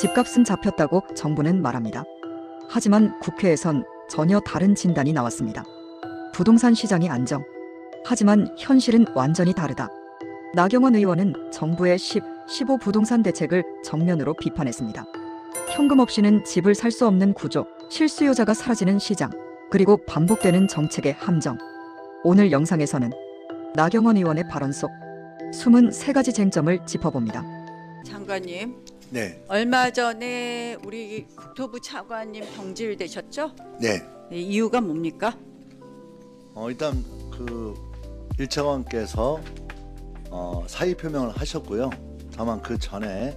집값은 잡혔다고 정부는 말합니다. 하지만 국회에선 전혀 다른 진단이 나왔습니다. 부동산 시장이 안정. 하지만 현실은 완전히 다르다. 나경원 의원은 정부의 10, 15 부동산 대책을 정면으로 비판했습니다. 현금 없이는 집을 살 수 없는 구조, 실수요자가 사라지는 시장, 그리고 반복되는 정책의 함정. 오늘 영상에서는 나경원 의원의 발언 속 숨은 세 가지 쟁점을 짚어봅니다. 장관님, 네, 얼마 전에 우리 국토부 차관님 경질되셨죠? 네. 네, 이유가 뭡니까? 어, 일단 그 일차관께서 어, 사의 표명을 하셨고요. 다만 그 전에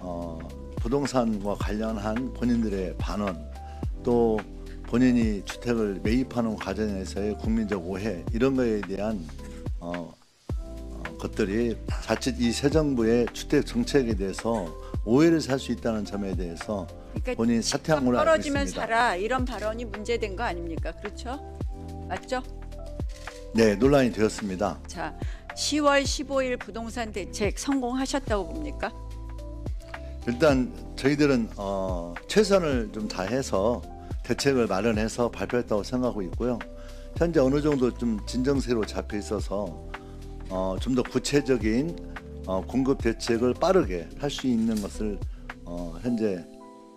어, 부동산과 관련한 본인들의 반원 또 본인이 주택을 매입하는 과정에서의 국민적 오해 이런 거에 대한 어, 어, 것들이 자칫 이 새 정부의 주택 정책에 대해서 오해를 살 수 있다는 점에 대해서 그러니까 본인 사퇴한 걸로 알고 떨어지면 있습니다. 살아 이런 발언이 문제된 거 아닙니까? 그렇죠? 맞죠? 네, 논란이 되었습니다. 자, 10월 15일 부동산 대책 성공하셨다고 봅니까? 일단 저희들은 어, 최선을 좀 다해서 대책을 마련해서 발표했다고 생각하고 있고요. 현재 어느 정도 좀 진정세로 잡혀 있어서 어, 좀 더 구체적인 어, 공급 대책을 빠르게 할 수 있는 것을 어, 현재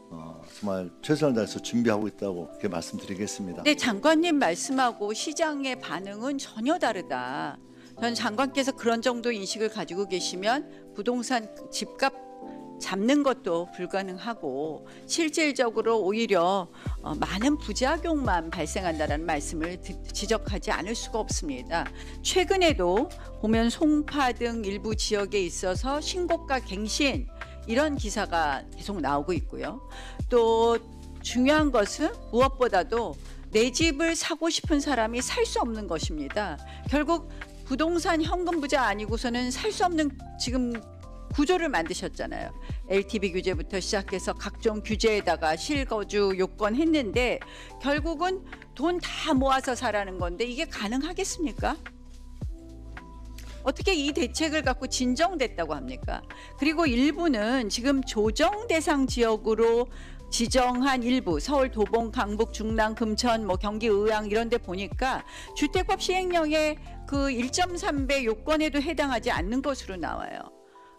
어, 정말 최선을 다해서 준비하고 있다고 이렇게 말씀드리겠습니다. 네, 장관님 말씀하고 시장의 반응은 전혀 다르다. 전 장관께서 그런 정도 인식을 가지고 계시면 부동산 집값 잡는 것도 불가능하고 실질적으로 오히려 어, 많은 부작용만 발생한다라는 말씀을 드- 지적하지 않을 수가 없습니다. 최근에도 보면 송파 등 일부 지역에 있어서 신고가 갱신 이런 기사가 계속 나오고 있고요. 또 중요한 것은 무엇보다도 내 집을 사고 싶은 사람이 살 수 없는 것입니다. 결국 부동산 현금 부자 아니고서는 살 수 없는 지금 구조를 만드셨잖아요. LTV 규제부터 시작해서 각종 규제에다가 실거주 요건 했는데 결국은 돈 다 모아서 사라는 건데 이게 가능하겠습니까? 어떻게 이 대책을 갖고 진정됐다고 합니까? 그리고 일부는 지금 조정 대상 지역으로 지정한 일부 서울 도봉 강북 중랑 금천 뭐 경기 의왕 이런 데 보니까 주택법 시행령의 그 1.3배 요건에도 해당하지 않는 것으로 나와요.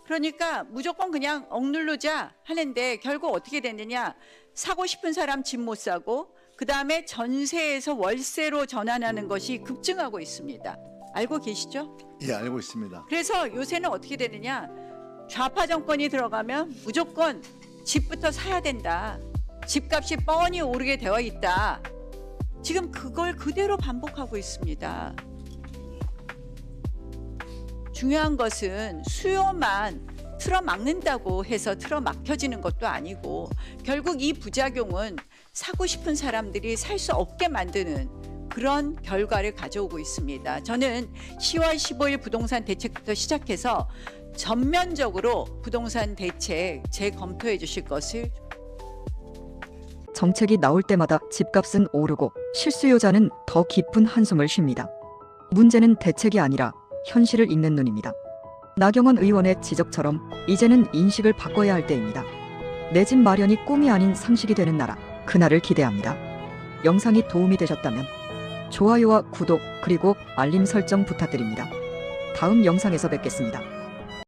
그러니까 무조건 그냥 억누르자 하는데 결국 어떻게 됐느냐 사고 싶은 사람 집 못 사고 그 다음에 전세에서 월세로 전환하는 것이 급증하고 있습니다. 알고 계시죠? 예, 알고 있습니다. 그래서 요새는 어떻게 되느냐 좌파 정권이 들어가면 무조건 집부터 사야 된다. 집값이 뻔히 오르게 되어 있다. 지금 그걸 그대로 반복하고 있습니다. 중요한 것은 수요만 틀어막는다고 해서 틀어막혀지는 것도 아니고 결국 이 부작용은 사고 싶은 사람들이 살 수 없게 만드는 그런 결과를 가져오고 있습니다. 저는 10월 15일 부동산 대책부터 시작해서 전면적으로 부동산 대책 재검토해 주실 것을 정책이 나올 때마다 집값은 오르고 실수요자는 더 깊은 한숨을 쉽니다. 문제는 대책이 아니라 현실을 읽는 눈입니다. 나경원 의원의 지적처럼 이제는 인식을 바꿔야 할 때입니다. 내 집 마련이 꿈이 아닌 상식이 되는 나라, 그날을 기대합니다. 영상이 도움이 되셨다면 좋아요와 구독 그리고 알림 설정 부탁드립니다. 다음 영상에서 뵙겠습니다.